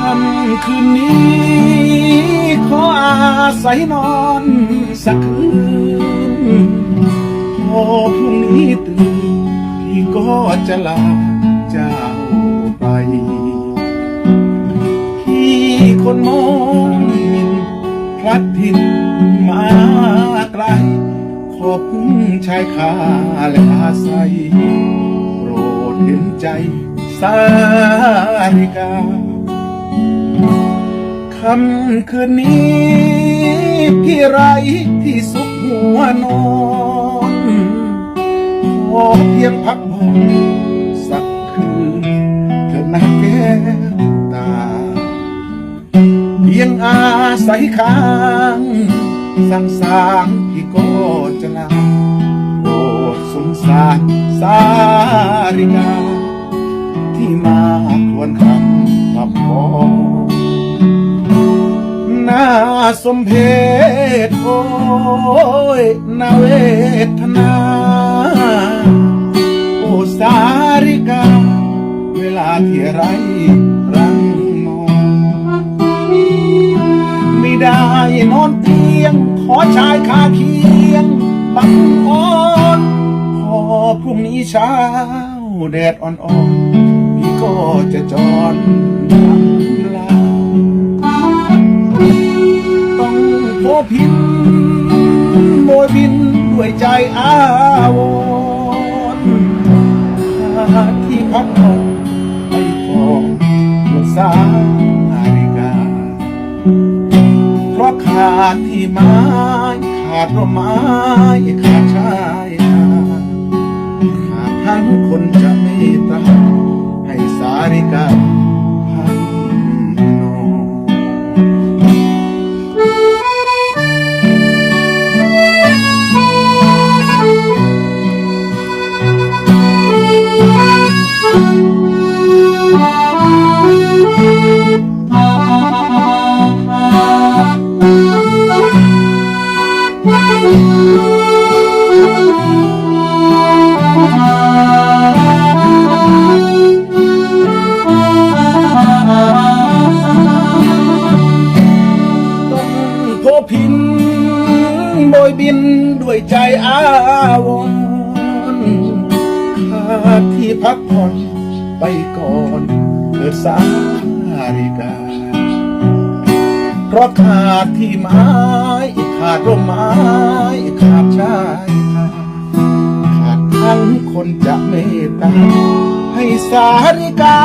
ค่ำคืนนี้ขออาศัยนอนสักคืนพอพรุ่งนี้ตื่นพี่ก็จะลาเจ้าไป พี่คนมองมินพลัดถิ่น ขอพึ่งชายคาและอาศัยโปรดเห็นใจสาริกาคำคืนนี้พี่ไรที่สุขหัวนอนขอเพียงพักผ่อนสักคืนเธอนะแก้ตา เพียงอาศัยค้างสั่งสาง ก็จะลาโปรดสงสารสาริกา ที่มาควรคำกับพอน่าสมเพชโอ้ยนาเวทนา โอ้สาริกา เวลาที่ไรรังนอนไม่ได้นอนเตียง ขอชายคาเคียงบังอ่อนพอพรุ่งนี้เช้าแดดอ่อนๆพี่ก็จะจอนลาต้องโพพินโบยบินด้วยใจอาวรณ์หาที่พักผ่อนไปก่อนเมื่อสาน ขาดที่ไม้ขาดร่มไม้ขาดชายหาดขาดทั้งคนจะเมตตาให้สาริกา ยบินด้วยใจอาวรขาดที่พักผ่อนไปก่อนเถิดสาริกา เพราะขาดที่ไม้ขาดร่มไม้ขาดชายคาขาดทั้งคนจะเมตตาให้สาริกา